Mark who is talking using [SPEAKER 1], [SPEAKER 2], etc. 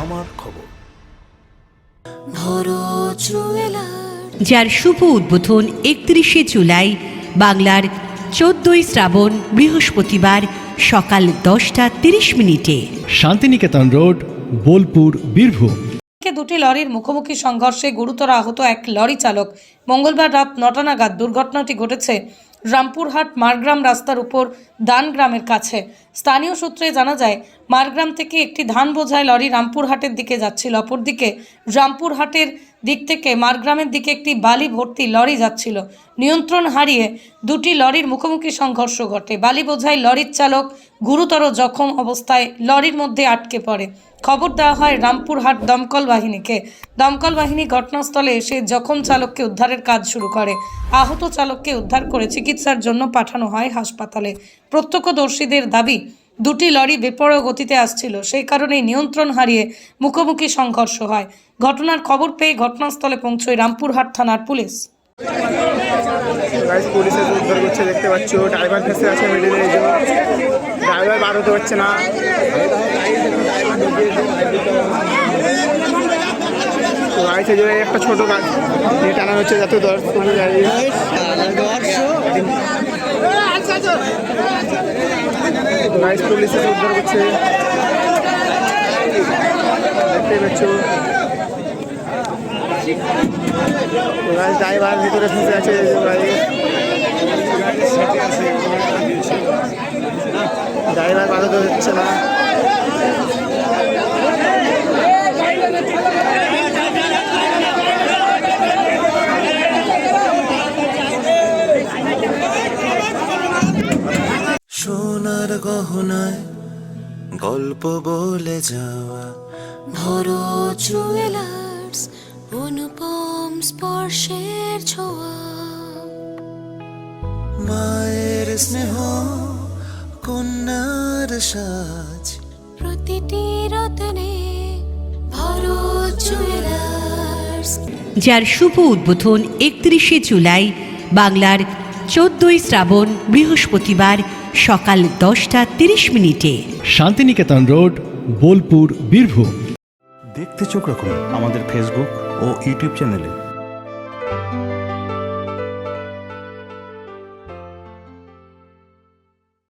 [SPEAKER 1] আমার খবর।
[SPEAKER 2] যার শুভ উদ্বোধন একত্রিশে জুলাই বাংলার চোদ্দই শ্রাবণ বৃহস্পতিবার সকাল দশটা তিরিশ মিনিটে।
[SPEAKER 3] শান্তিনিকেতন রোড বোলপুর বীরভূম।
[SPEAKER 4] দুটি লরির মুখোমুখি সংঘর্ষে গুরুতর আহত এক লরি চালক। মঙ্গলবার রাত নটা নাগাদ দুর্ঘটনাটি ঘটেছে। রামপুরহাট মারগ্রাম রাস্তার উপর দান গ্রামের কাছে। স্থানীয় সূত্রে জানা যায়, মারগ্রাম থেকে একটি ধান বোঝাই লরি রামপুরহাটের দিকে যাচ্ছিল। অপরদিকে রামপুরহাটের দিক থেকে মারগ্রামের দিকে একটি বালি ভর্তি লরি যাচ্ছিল। নিয়ন্ত্রণ হারিয়ে দুটি লরির মুখোমুখি সংঘর্ষ ঘটে। বালি বোঝাই লরির চালক গুরুতর জখম অবস্থায় লরির মধ্যে আটকে পড়ে। খবর দেওয়া হয় রামপুরহাট দমকল বাহিনীকে। দমকল বাহিনী ঘটনাস্থলে এসে জখম চালককে উদ্ধারের কাজ শুরু করে। আহত চালককে উদ্ধার করে চিকিৎসার জন্য পাঠানো হয় হাসপাতালে। প্রত্যক্ষদর্শীদের দাবি, দুটি লরি বেপরোয়া গতিতে আসছিল, সেই কারণেই নিয়ন্ত্রণ হারিয়ে মুখোমুখি সংঘর্ষ হয়। ঘটনার খবর পেয়ে ঘটনাস্থলে পৌঁছয় রামপুরহাট থানার পুলিশ।
[SPEAKER 5] ড্রাইভার ফেসে পারছে না। তো গাড়ি একটা ছোট গাছ নিয়ে টানা হচ্ছে যাতে পুলিশ উদ্ধার করছে। দেখতে ড্রাইভার ভিতরে ফেসে আছে। গাড়ি ড্রাইভার বাধা হচ্ছে না।
[SPEAKER 1] সোনার গহনায় গল্প বলে যাওয়া।
[SPEAKER 6] ভরো জুয়েলার্স অনুপম স্পর্শের ছোঁয়া।
[SPEAKER 1] মায়ের স্নেহ কন্যার সাজ।
[SPEAKER 6] প্রতিটি রতনে ভরো জুয়েলার্স
[SPEAKER 2] যার শুভ উদ্বোধন একত্রিশে জুলাই বাংলার চোদ্দই শ্রাবণ বৃহস্পতিবার সকাল দশটা তিরিশ মিনিটে।
[SPEAKER 3] শান্তিনিকেতন রোড বোলপুর বীরভূম।
[SPEAKER 7] দেখতে চোখ রাখুন আমাদের ফেসবুক ও ইউটিউব চ্যানেলে